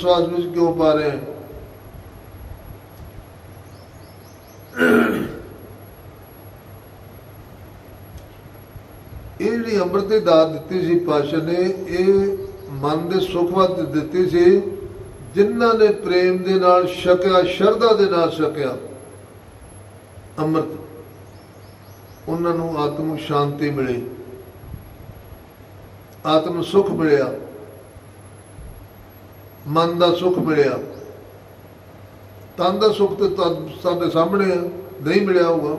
ਸਵਾਸ ਵਿੱਚ ਕਿਉਂ ਪਾ ਰਹੇ ਹੈ? ਇਹ ਜਿਹੜੀ ਅੰਮ੍ਰਿਤ ਦੀ ਦਾਤ ਦਿੱਤੀ ਸੀ ਪਾਸ਼ਾ ਨੇ, ਇਹ ਮਨ ਦੇ ਸੁਖ ਵਾਸਤੇ ਦਿੱਤੀ ਸੀ, ਜਿਨ੍ਹਾਂ ਨੇ ਪ੍ਰੇਮ ਦੇ ਨਾਲ ਛਕਿਆ, ਸ਼ਰਧਾ ਦੇ ਨਾਲ ਛਕਿਆ ਅੰਮ੍ਰਿਤ। ਉਹਨਾਂ ਨੂੰ ਆਤਮਿਕ ਸ਼ਾਂਤੀ ਮਿਲੀ ਆਤਮ ਸੁਖ ਮਿਲਿਆ। ਮਨ ਦਾ ਸੁਖ ਮਿਲਿਆ। ਤਨ ਦਾ ਸੁਖ ਤੇ ਤਾਂ ਸਾਡੇ ਸਾਹਮਣੇ ਆ, ਨਹੀਂ ਮਿਲਿਆ ਹੋਊਗਾ।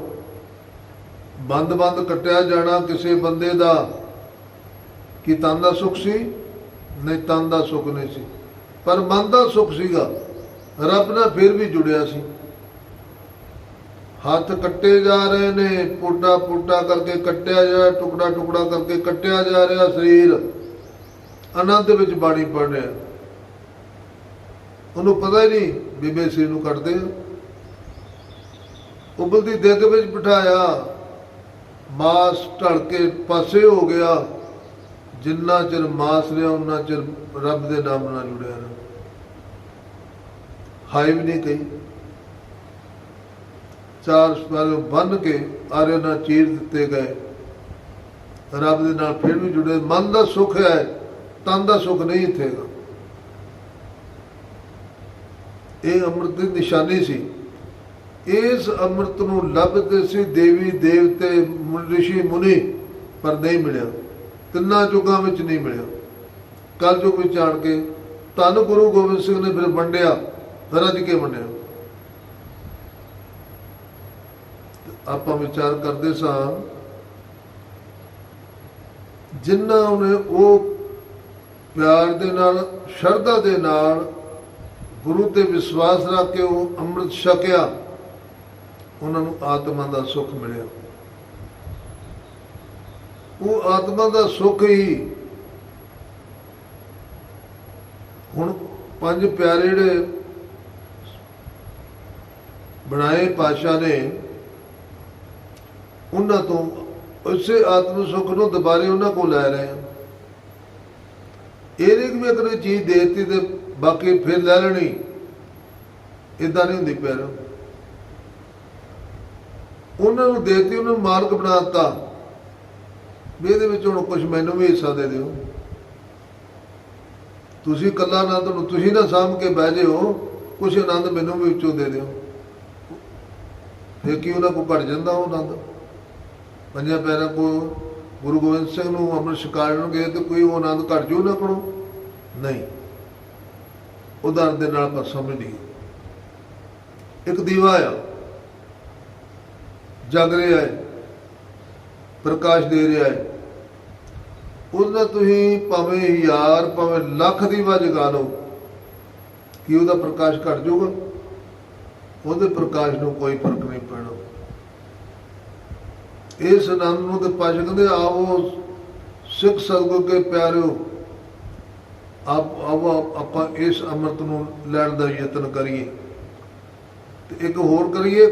ਬੰਦ ਬੰਦ ਕੱਟਿਆ ਜਾਣਾ ਕਿਸੇ ਬੰਦੇ ਦਾ ਕਿ ਤਨ ਦਾ ਸੁਖ ਸੀ ਨਹੀਂ ਤਨ ਦਾ ਸੁਖ ਨਹੀਂ ਸੀ। ਪਰ ਮਨ ਦਾ ਸੁਖ ਸੀਗਾ ਰੱਬ ਨਾਲ ਫਿਰ ਵੀ ਜੁੜਿਆ ਸੀ। ਹੱਥ ਕੱਟੇ ਜਾ ਰਹੇ ਨੇ ਪੋਟਾ ਪੋਟਾ ਕਰਕੇ ਕੱਟਿਆ ਜਾ ਟੁਕੜਾ ਟੁਕੜਾ ਕਰਕੇ ਕੱਟਿਆ ਜਾ ਰਿਹਾ ਸਰੀਰ। ਆਨੰਦ ਵਿੱਚ ਬਾਣੀ ਪੜ ਰਿਹਾ ਉਹਨੂੰ ਪਤਾ ਹੀ ਨਹੀਂ ਬੀਬੇ ਸਰੀਰ ਨੂੰ ਕੱਟਦੇ ਉਬਲਦੀ ਦੇਗ ਵਿੱਚ ਬਿਠਾਇਆ। ਮਾਸ ਢਲ ਕੇ ਪਾਸੇ ਹੋ ਗਿਆ। ਜਿੰਨਾ ਚਿਰ ਮਾਸ ਰਿਹਾ ਉਹਨਾਂ ਚਿਰ ਰੱਬ ਦੇ ਨਾਮ ਨਾਲ ਜੁੜਿਆ ਰਿਹਾ। ਹਾਈ ਵੀ ਨਹੀਂ ਕਹੀ। ਚਾਰ ਸਵਾਲ ਬੰਨ ਕੇ ਆਰੇ ਨਾਲ ਚੀਰ ਦਿੱਤੇ ਗਏ। ਰੱਬ ਦੇ ਨਾਲ ਫਿਰ ਵੀ ਜੁੜੇ। ਮਨ ਦਾ ਸੁੱਖ ਹੈ, ਤਨ ਦਾ ਸੁੱਖ ਨਹੀਂ ਇਥੇਗਾ ਇਹ ਅੰਮ੍ਰਿਤ ਦੀ ਨਿਸ਼ਾਨੀ ਸੀ। ਇਸ ਅੰਮ੍ਰਿਤ ਨੂੰ ਲੱਭਦੇ ਸੀ ਦੇਵੀ ਦੇਵਤੇ ਰਿਸ਼ੀ ਮੁਨੀ, ਪਰ ਨਹੀਂ ਮਿਲਿਆ। ਤਿੰਨਾਂ ਯੁੱਗਾਂ ਵਿੱਚ ਨਹੀਂ ਮਿਲਿਆ। ਕਲ ਯੁੱਗ ਵਿੱਚ ਆਣ ਕੇ ਧੰਨ ਗੁਰੂ ਗੋਬਿੰਦ ਸਿੰਘ ਨੇ ਫਿਰ ਵੰਡਿਆ ਰੱਜ ਕੇ ਵੰਡਿਆ? ਆਪਾਂ ਵਿਚਾਰ ਕਰਦੇ ਸਾਂ ਜਿਨ੍ਹਾਂ ਨੇ ਉਹ ਪਿਆਰ ਦੇ ਨਾਲ, ਸ਼ਰਧਾ ਦੇ ਨਾਲ ਗੁਰੂ ਤੇ ਵਿਸ਼ਵਾਸ ਰੱਖ ਕੇ ਉਹ ਅੰਮ੍ਰਿਤ ਛਕਿਆ, ਉਹਨਾਂ ਨੂੰ ਆਤਮਾ ਦਾ ਸੁੱਖ ਮਿਲਿਆ। ਉਹ ਆਤਮਾ ਦਾ ਸੁੱਖ ਹੀ ਹੁਣ ਪੰਜ ਪਿਆਰੇ ਜਿਹੜੇ ਬਣਾਏ ਪਾਸ਼ਾ ਨੇ, ਉਹਨਾਂ ਤੋਂ ਉਸੇ ਆਤਮ ਸੁੱਖ ਨੂੰ ਦੁਬਾਰੇ ਉਹਨਾਂ ਕੋਲ ਲੈ ਰਹੇ ਆ ਇਹ ਨਹੀਂ ਕਿ ਮੈਂ ਚੀਜ਼ ਦੇਤੀ ਤੇ ਬਾਕੀ ਫਿਰ ਲੈ ਲੈਣੀ। ਇਦਾਂ ਨਹੀਂ ਹੁੰਦੀ ਪਿਆਰ। ਉਹਨਾਂ ਨੂੰ ਦੇਤੀ, ਉਹਨਾਂ ਨੂੰ ਮਾਲਕ ਬਣਾਤਾ ਵੀ ਇਹਦੇ ਵਿੱਚ ਹੁਣ ਕੁਝ ਮੈਨੂੰ ਵੀ ਹਿੱਸਾ ਦੇ ਦਿਓ। ਤੁਸੀਂ ਕੱਲਾ ਆਨੰਦ ਨੂੰ, ਤੁਸੀਂ ਨਾ ਸਾਂਭ ਕੇ ਬਹਿ ਜਿਓ। ਕੁਝ ਆਨੰਦ ਮੈਨੂੰ ਵੀ ਵਿੱਚੋਂ ਦੇ ਦਿਓ। ਫਿਰ ਕੀ ਉਹਨਾਂ ਕੋ ਘਟ ਜਾਂਦਾ ਉਹ ਆਨੰਦ? ਪੰਜਾਂ ਪੈਰਾਂ ਕੋ ਗੁਰੂ ਗੋਬਿੰਦ ਸਿੰਘ ਨੂੰ ਅੰਮ੍ਰਿਤ ਛਕਾਉਣਗੇ ਤੇ ਕੋਈ ਉਹ ਆਨੰਦ ਘਟ ਜੂ ਨਾ ਕਰੋ ਨਹੀਂ। ਉਦਾਹਰਨ ਦੇ ਨਾਲ ਆਪਾਂ ਸਮਝਦੀ ਇੱਕ ਦੀਵਾ ਆ। ਜਗ ਰਿਹਾ ਹੈ। ਪ੍ਰਕਾਸ਼ ਦੇ ਰਿਹਾ ਹੈ। ਉਹਦਾ ਤੁਸੀਂ ਭਾਵੇਂ ਹਜ਼ਾਰ, ਭਾਵੇਂ ਲੱਖ ਦੀਵਾ ਜਗਾ ਲਓ, ਕਿ ਉਹਦਾ ਪ੍ਰਕਾਸ਼ ਘਟ ਜਾਊਗਾ? ਉਹਦੇ ਪ੍ਰਕਾਸ਼ ਨੂੰ ਕੋਈ ਫ਼ਰਕ ਨਹੀਂ ਪੈਣਾ। ਇਸ ਆਨੰਦ ਨੂੰ ਤੇ ਪਾਸ਼ ਕਹਿੰਦੇ, ਆਓ ਸਿੱਖ ਸਤਿਗੁਰ ਕੇ ਪਿਆਰਿਓ ਆਪ ਆਪਾਂ ਇਸ ਅੰਮ੍ਰਿਤ ਨੂੰ ਲੈਣ ਦਾ ਯਤਨ ਕਰੀਏ। ਤੇ ਇੱਕ ਹੋਰ ਕਰੀਏ,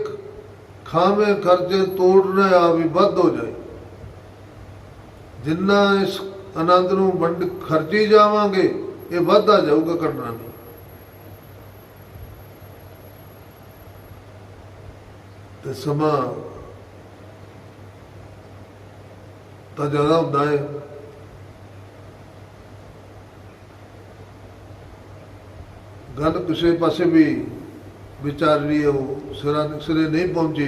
ਖਾਵੇਂ ਖਰਚੇ ਤੋੜਨਾ ਆ ਵੀ ਵੱਧ ਹੋ ਜਾਏ। ਜਿੰਨਾ ਇਸ ਆਨੰਦ ਨੂੰ ਵੰਡ ਖਰਚੀ ਜਾਵਾਂਗੇ, ਇਹ ਵੱਧਦਾ ਜਾਊਗਾ ਘਟਣਾ ਨਹੀਂ। ਤੇ ਸਮਾਂ ਤਾਂ ਜ਼ਿਆਦਾ ਹੁੰਦਾ ਹੈ। ਗੱਲ ਕਿਸੇ ਪਾਸੇ ਵੀ ਵਿਚਾਰ ਰਹੀ ਉਹ ਸਿਰਾਂ ਸਿਰੇ ਨਹੀਂ ਪਹੁੰਚੀ।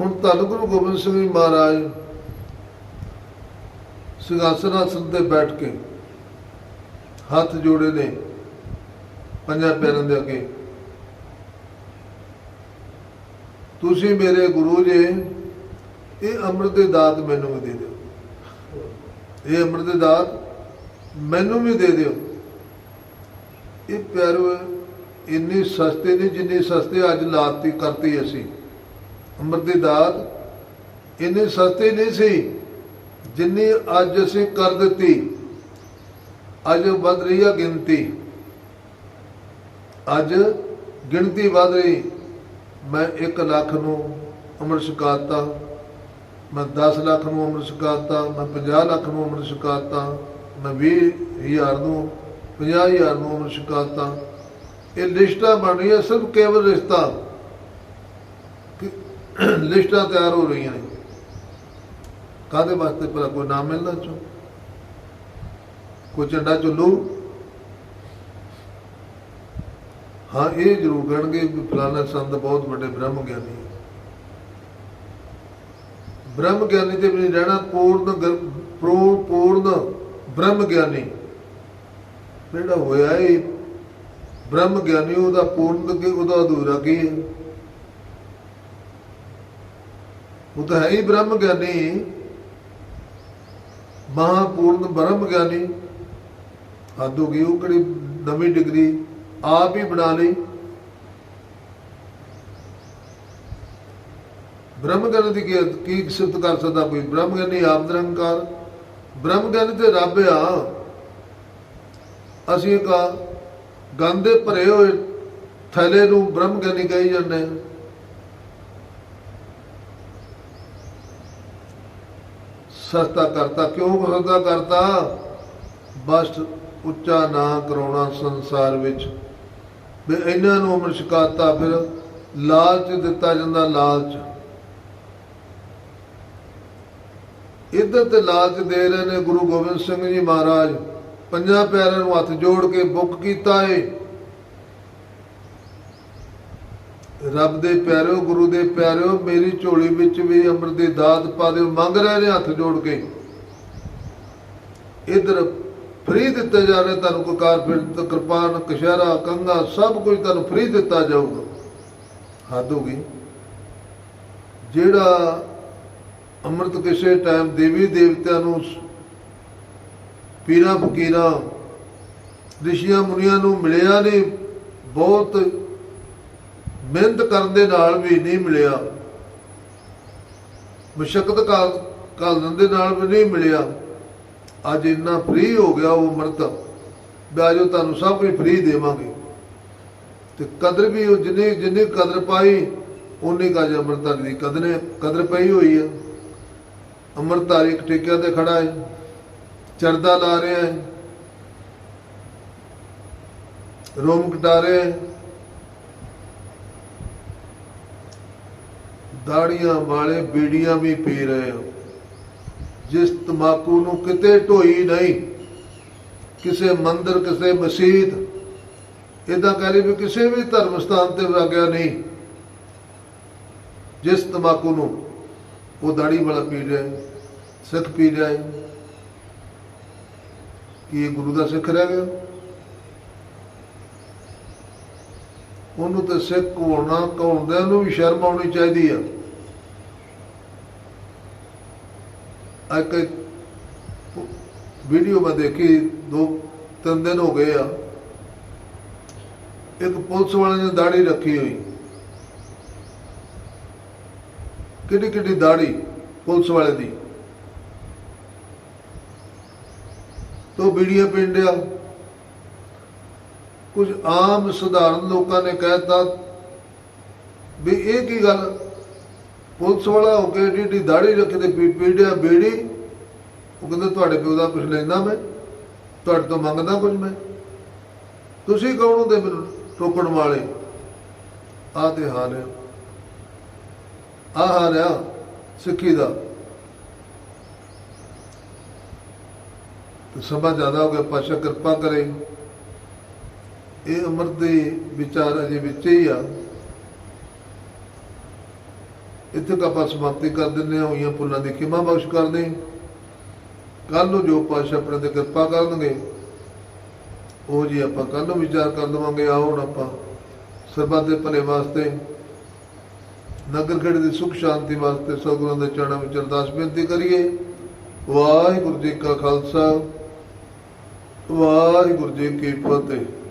ਹੁਣ ਧੰਨ ਗੁਰੂ ਗੋਬਿੰਦ ਸਿੰਘ ਜੀ ਮਹਾਰਾਜ ਸਿੰਘਾਸਨ ਆਸਨ ਤੇ ਬੈਠ ਕੇ ਹੱਥ ਜੋੜੇ ਨੇ ਪੰਜਾਂ ਪੈਰਾਂ ਦੇ ਅੱਗੇ। ਤੁਸੀਂ ਮੇਰੇ ਗੁਰੂ ਜੀ, ਇਹ ਅੰਮ੍ਰਿਤ ਦੀ ਦਾਤ ਮੈਨੂੰ ਵੀ ਦੇ ਦਿਓ। ਇਹ ਅੰਮ੍ਰਿਤ ਦੀ ਦਾਤ ਮੈਨੂੰ ਵੀ ਦੇ ਦਿਓ। ਇਹ ਪਿਆਰੋ, ਇੰਨੀ ਸਸਤੇ ਨਹੀਂ ਜਿੰਨੀ ਸਸਤੇ ਅੱਜ ਲਾਤੀ ਕਰਤੀ ਅਸੀਂ। ਉਮਰ ਦੀ ਦਾਤ ਇੰਨੀ ਸਸਤੀ ਨਹੀਂ ਸੀ ਜਿੰਨੀ ਅੱਜ ਅਸੀਂ ਕਰ ਦਿੱਤੀ। ਅੱਜ ਵੱਧ ਰਹੀ ਹੈ ਗਿਣਤੀ। ਅੱਜ ਗਿਣਤੀ ਵੱਧ ਰਹੀ। ਮੈਂ 1 ਲੱਖ ਨੂੰ ਅੰਮ੍ਰਿਤ ਛਕਾਤਾ। ਮੈਂ 10 ਲੱਖ ਨੂੰ ਅੰਮ੍ਰਿਤ ਛਕਾਤਾ। ਮੈਂ 50 ਲੱਖ ਨੂੰ ਅੰਮ੍ਰਿਤ ਛਕਾਤਾ। ਮੈਂ 20 ਹਜ਼ਾਰ ਨੂੰ 50000 ਨੂੰ ਉਮਰ ਸ਼ਿਕਾਇਤਾਂ। ਇਹ ਲਿਸਟਾਂ ਬਣ ਰਹੀਆਂ, ਸਿਰਫ ਕੇਵਲ ਰਿਸ਼ਤਾ। ਲਿਸਟਾਂ ਤਿਆਰ ਹੋ ਰਹੀਆਂ ਨੇ। ਕਾਦੇ ਵਾਸਤੇ ਭਲਾ ਕੋਈ ਨਾਮ ਮਿਲਦਾ ਚੋ? ਕੋਈ ਝੰਡਾ ਚੁੱਲੂ ਹਾਂ, ਇਹ ਜ਼ਰੂਰ ਕਹਿਣਗੇ ਵੀ ਫਲਾਣਾ ਸੰਤ ਬਹੁਤ ਵੱਡੇ ਬ੍ਰਹਮ ਗਿਆਨੀ ਹੈ। ਬ੍ਰਹਮ ਗਿਆਨੀ ਤੇ ਵੀ ਨਹੀਂ ਰਹਿਣਾ, ਪੂਰਨ ਗ- ਪੂਰਨ ਬ੍ਰਹਮ ਗਿਆਨੀ ਜਿਹੜਾ ਹੋਇਆ ਇਹ ਬ੍ਰਹਮ ਗਿਆਨੀ ਉਹਦਾ ਪੂਰਨ ਕਿ, ਉਹਦਾ ਅਧੂਰਾ ਕੀ ਹੈ ਉਹ ਤਾਂ ਹੈ ਹੀ ਬ੍ਰਹਮ ਗਿਆਨੀ। ਮਹਾਪੂਰਨ ਬ੍ਰਹਮ ਗਿਆਨੀ। ਹੱਦ ਹੋ ਗਈ, ਉਹ ਕਿਹੜੀ ਨਵੀਂ ਡਿਗਰੀ ਆਪ ਹੀ ਬਣਾ ਲਈ। ਬ੍ਰਹਮ ਗਿਆਨੀ ਦੀ ਕੀ ਸਿਫਤ ਕਰ ਸਕਦਾ ਕੋਈ? ਬ੍ਰਹਮ ਗਿਆਨੀ ਆਪ ਨਿਰੰਕਾਰ। ਬ੍ਰਹਮ ਗਿਆਨੀ ਤੇ ਰੱਬ ਆ। ਅਸੀਂ ਕਾ ਗੰਦੇ ਭਰੇ ਹੋਏ ਥੈਲੇ ਨੂੰ ਬ੍ਰਹਮ ਗਿਆਨੀ ਕਹੀ ਜਾਂਦੇ ਸਸਤਾ ਕਰਤਾ, ਕਿਉਂ ਸਸਤਾ ਕਰਤਾ? ਬਸ ਉੱਚਾ ਨਾ ਕਰਾਉਣਾ ਸੰਸਾਰ ਵਿੱਚ। ਵੀ ਇਹਨਾਂ ਨੂੰ ਅਮਰ ਸ਼ਿਕਾਇਤਾਂ ਫਿਰ ਲਾਲਚ ਦਿੱਤਾ ਜਾਂਦਾ ਲਾਲਚ। ਇੱਧਰ ਤੇ ਲਾਲਚ ਦੇ ਰਹੇ ਨੇ ਗੁਰੂ ਗੋਬਿੰਦ ਸਿੰਘ ਜੀ ਮਹਾਰਾਜ। ਪੰਜਾਂ ਪਿਆਰਿਆਂ ਨੂੰ ਹੱਥ ਜੋੜ ਕੇ ਬੁੱਕ ਕੀਤਾ ਏ। ਰੱਬ ਦੇ ਪਿਆਰਿਓ, ਗੁਰੂ ਦੇ ਪਿਆਰਿਓ, ਮੇਰੀ ਝੋਲੀ ਵਿੱਚ ਵੀ ਅੰਮ੍ਰਿਤ ਦੀ ਦਾਤ ਪਾ ਦਿਓ, ਮੰਗ ਰਹੇ ਨੇ ਹੱਥ ਜੋੜ ਕੇ। ਇਧਰ ਫ੍ਰੀ ਦਿੱਤੇ ਜਾ ਰਹੇ ਤੁਹਾਨੂੰ ਕਕਾਰ ਫਿਰ ਕਿਰਪਾਨ, ਕਸ਼ਹਿਰਾ, ਕੰਗਾ, ਸਭ ਕੁਝ ਤੁਹਾਨੂੰ ਫ੍ਰੀ ਦਿੱਤਾ ਜਾਊਗਾ। ਹੱਦ ਹੋ ਗਈ। ਜਿਹੜਾ ਅੰਮ੍ਰਿਤ ਕਿਸੇ ਟਾਈਮ ਦੇਵੀ ਦੇਵਤਿਆਂ ਨੂੰ ਪੀਰਾਂ ਫਕੀਰਾਂ, ਰਿਸ਼ੀਆਂ ਮੁਨੀਆਂ ਨੂੰ ਮਿਲਿਆ ਨਹੀਂ, ਬਹੁਤ ਮਿਹਨਤ ਕਰਨ ਦੇ ਨਾਲ ਵੀ ਨਹੀਂ ਮਿਲਿਆ। ਮੁਸ਼ਕਲ ਕਾਲ ਕਾਲਨ ਦੇ ਨਾਲ ਵੀ ਨਹੀਂ ਮਿਲਿਆ। ਅੱਜ ਇੰਨਾ ਫ੍ਰੀ ਹੋ ਗਿਆ ਉਹ ਅੰਮ੍ਰਿਤ ਬਾਜੋ ਤੁਹਾਨੂੰ ਸਭ ਕੁਝ ਫ੍ਰੀ ਦੇਵਾਂਗੇ। ਤੇ ਕਦਰ ਵੀ ਉਹ ਜਿੰਨੀ ਜਿੰਨੀ ਕਦਰ ਪਾਈ ਉਨੀ ਕਾ ਅੰਮ੍ਰਿਤਾਂ ਦੀ ਕਦਰੇ ਕਦਰ ਪਈ ਹੋਈ ਹੈ ਅੰਮ੍ਰਿਤਧਾਰੀ ਇੱਕ ਟੇਕਿਆਂ ਤੇ ਖੜਾ ਹੈ। ਚਰਦਾ ਲਾ ਰਿਹਾ ਹੈ। ਰੋਮ ਕਟਾ ਰਿਹਾ ਹੈ। ਦਾੜੀਆਂ ਵਾਲੇ ਬੀੜੀਆਂ ਵੀ ਪੀ ਰਹੇ ਹੋ। ਜਿਸ ਤਮਾਕੂ ਨੂੰ ਕਿਤੇ ਢੋਈ ਨਹੀਂ, ਕਿਸੇ ਮੰਦਰ, ਕਿਸੇ ਮਸਜਿਦ ਇਦਾਂ ਕਹਿ ਲਈ ਵੀ ਕਿਸੇ ਵੀ ਧਰਮ ਸਥਾਨ ਤੇ ਵਾਗਿਆ ਨਹੀਂ। ਜਿਸ ਤਮਾਕੂ ਨੂੰ ਉਹ ਦਾੜੀ ਵਾਲਾ ਪੀ ਰਿਹਾ ਸਿੱਖ ਪੀ ਰਿਹਾ ਹੈ। ਕਿ ਇਹ ਗੁਰੂ ਦਾ ਸਿੱਖ ਰਹਿ ਗਿਆ? ਉਹਨੂੰ ਤਾਂ ਸਿੱਖ ਹੋਣਾ ਕਹਾਉਂਦਿਆਂ ਨੂੰ ਵੀ ਸ਼ਰਮ ਆਉਣੀ ਚਾਹੀਦੀ ਆ। ਇੱਕ ਵੀਡੀਓ ਮੈਂ ਦੇਖੀ, ਦੋ, ਤਿੰਨ ਦਿਨ ਹੋ ਗਏ ਆ। ਇੱਕ ਪੁਲਿਸ ਵਾਲੇ ਨੇ ਦਾੜੀ ਰੱਖੀ ਹੋਈ। ਕਿੱਡੀ ਕਿੱਡੀ ਦਾੜੀ ਪੁਲਿਸ ਵਾਲੇ ਦੀ। ਤੋ ਬੀੜੀਆਂ ਪਿੰਡਿਆ ਕੁਝ ਆਮ ਸਧਾਰਨ ਲੋਕਾਂ ਨੇ ਕਹਿਤਾ ਵੀ ਇਹ ਕੀ ਗੱਲ? ਪੁਲਿਸ ਵਾਲਾ ਹੋ ਕੇ ਏਡੀ ਦਾੜੀ ਰੱਖੇ ਤੇ ਪੀੜਿਆ ਬੇੜੀ। ਉਹ ਕਹਿੰਦਾ, ਤੁਹਾਡੇ ਪਿਓ ਦਾ ਕੁਝ ਲੈਂਦਾ ਮੈਂ। ਤੁਹਾਡੇ ਤੋਂ ਮੰਗਦਾ ਕੁਝ ਮੈਂ। ਤੁਸੀਂ ਕੌਣ ਹੁੰਦੇ ਮੈਨੂੰ ਟੋਕਣ ਵਾਲੇ? ਆਹ ਤੇ ਹਾਰਿਆ ਹੈ ਆਹ ਹਾਲ ਸਿੱਖੀ ਦਾ। ਸਮਾਂ ਜ਼ਿਆਦਾ ਹੋ ਗਿਆ ਪਾਸ਼ਾ ਕਿਰਪਾ ਕਰੇ। ਇਹ ਅਮਰ ਦੇ ਵਿਚਾਰ ਅਜੇ ਵਿੱਚ ਹੀ ਆ। ਇੱਥੇ ਕਾ ਆਪਾਂ ਸਮਾਪਤੀ ਕਰ ਦਿੰਦੇ ਹਾਂ ਹੋਈਆਂ ਪੁੱਲਾਂ ਦੀ ਖਿਮਾ ਬਖਸ਼ ਕਰਦੇ ਕੱਲ ਨੂੰ ਜੋ ਪਾਸ਼ਾ ਆਪਣੇ ਤੇ ਕਿਰਪਾ ਕਰਨਗੇ, ਉਹ ਜੀ ਆਪਾਂ ਕੱਲ ਨੂੰ ਵਿਚਾਰ ਕਰ ਲਵਾਂਗੇ। ਆਓ ਹੁਣ ਆਪਾਂ ਸਰਬੱਤ ਦੇ ਭਲੇ ਵਾਸਤੇ ਨਗਰ ਖੇੜੇ ਦੀ ਸੁਖ ਸ਼ਾਂਤੀ ਵਾਸਤੇ ਸਤਿਗੁਰਾਂ ਦੇ ਚਰਨਾਂ ਵਿੱਚ ਅਰਦਾਸ ਬੇਨਤੀ ਕਰੀਏ। ਵਾਹਿਗੁਰੂ ਜੀ ਕਾ ਖਾਲਸਾ। ਵਾਹਿਗੁਰੂ ਜੀ ਕੀ ਫਤਿਹ।